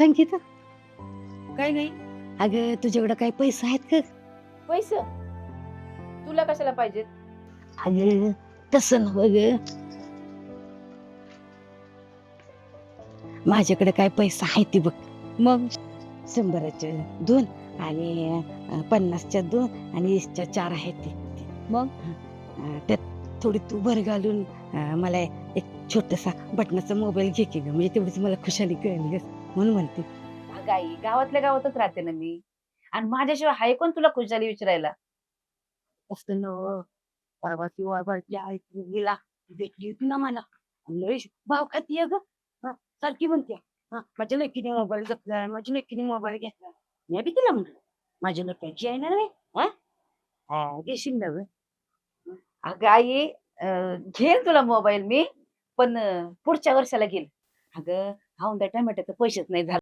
संगीता काय नाही. अगं तुझ्याकडं काही पैसे आहेत का? पैसे? तुला कशाला पाहिजेत? अगं तसं नव्ह ग. माझ्याकडे काय पैसा आहे ते बघ. मग? शंभराच्या दोन आणि अं, पन्नासच्या दोन आणि वीसच्या चार आहेत ते. मग? अं, त्यात थोडी तू भर घालून अं, मला एक छोटासा बटनाचा मोबाईल घे की ग. म्हणजे तेवढीच मला खुशाली कळली ग. म्हणून म्हणते. गाई गावातल्या गावातच राहते ना मी. आणि माझ्याशिवाय हाय कोण तुला खुशाली विचारायला? असं न परवा किंवा गेला भेटली होती ना मला. लय भाव खाती हं, सारखी म्हणते. हं, माझ्या लेकीने मोबाईल घेतला माझ्या लेकीने मोबाईल घेतला. मी बी तिला म्हणलं माझ्या लेकाची आहे ना रे हं? हा, घेशील ना ग. अगं आई अं, घेईन तुला मोबाईल मी पण पुढच्या वर्षाला घेईन अगं हा उद्या टमाट्याचं पैसेच नाही झाले.